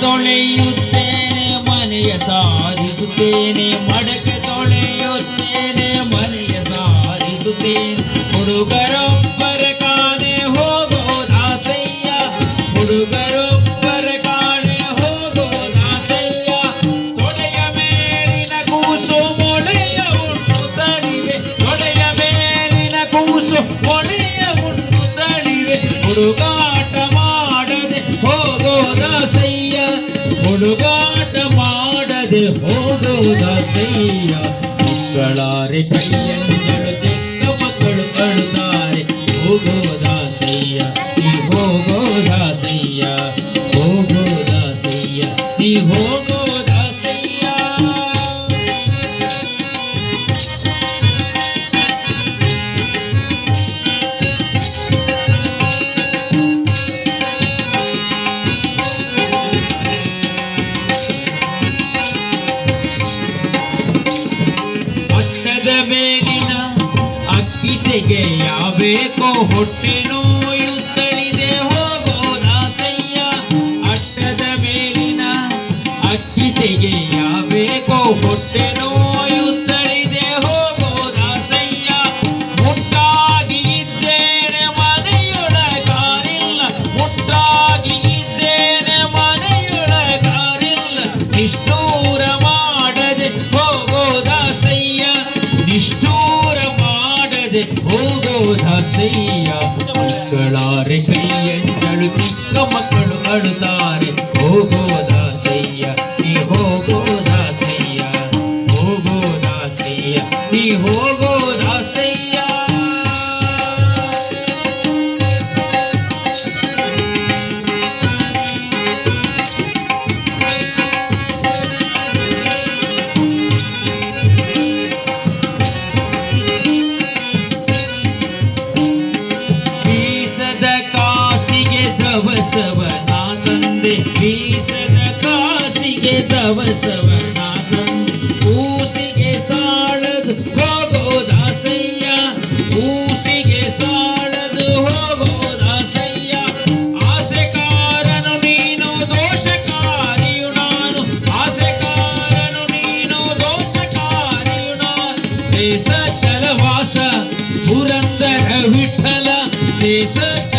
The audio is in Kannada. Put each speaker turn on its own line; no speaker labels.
ತೊಳೆಯುತ್ತೇನೆ, ಮನೆಯ ಸಾರಿಸುತ್ತೇನೆ. ಮಡಕೆ ತೊಳೆಯುತ್ತೇನೆ, ಮನೆಯ ಸಾರಿಸುತ್ತೇನೆ. ಹುಡುಗರೊಬ್ಬರ ಕಾಣೆ ಹೋಗೋ ದಾಸಯ್ಯ ಹುಡುಗರೊಬ್ಬರ ಕಾಣೆ ಹೋಗೋ ದಾಸಯ್ಯ ತೊಡೆಯ ಮೇಲಿನ ಕೂಸು ಮೊಳೆಯ ಉಂಟು ತಳಿವೆ. ತೊಡೆಯ ಮೇಲಿನ ಕೂಸು ಮೊಳೆಯ ಹುಡುಗಾಟ ಹುಡುಗಾಟ ಮಾಡದೆ ಹೋಗೋ ದಾಸಯ್ಯ ಮಕ್ಕಳಾರೆ ಕೈಯಂಜಲು ಚಿಕ್ಕ ಮಕ್ಕಳು ಕಳುತ್ತಾರೆ ಹೋಗೋ ದಾಸಯ್ಯ ಈ ಹೋಗೋ ದಾಸಯ್ಯ ಹೋಗೋ ಮೇಲಿನ ಅಕ್ಕಿ ತೆಗೆಯಬೇಕೋ ಹೊಟ್ಟೆ ನೋಯುತ್ತಳಿದೆ ಹೋಗೋ ದಾಸಯ್ಯ. ಅಟ್ಟದ ಮೇಲಿನ ಅಕ್ಕಿ ತೆಗೆಯಬೇಕೋ ಹೊಟ್ಟೆ ನೋಯುತ್ತಳಿದೆ ಹೋಗೋ ದಾಸಯ್ಯ. ಮುಟ್ಟಾಗಿ ಇದ್ದೇನೆ ಮನೆಯೊಳಗಾರಿಲ್ಲ ಮುಟ್ಟಾಗಿ ಇದ್ದೇನೆ ಮನೆಯೊಳಗಾರಿಲ್ಲ ನಿಷ್ಠೂರ செய்து ஓகோதா செய்யா மக்களாரை கையஞ்சழுத்தி மக்களும் அழுத்தாரே ஓகோதா ದವಸವ ನಾ ತಂದೆ ಬೀಸದ ಕಾಸಿಗೆ ದವಸವ ನಾ ತಂದೆ ಊಸಿಗೆ ಸಾಳದು ಹೋಗೋ ದಾಸಯ್ಯ ಊಸಿಗೆ ಸಾಳದು ಹೋಗೋ ದಾಸಯ್ಯ ಆಸೆಕಾರನು ನೀನು ದೋಷಕಾರಿಯು ನಾನು ಆಸೆಕಾರನು ನೀನು ದೋಷಕಾರಿಯು ನಾನು ಶೇಷ ಚಲವಾಸ ಪುರಂದರ ವಿಠಲ ಶೇಷ ಚಲವಾಸ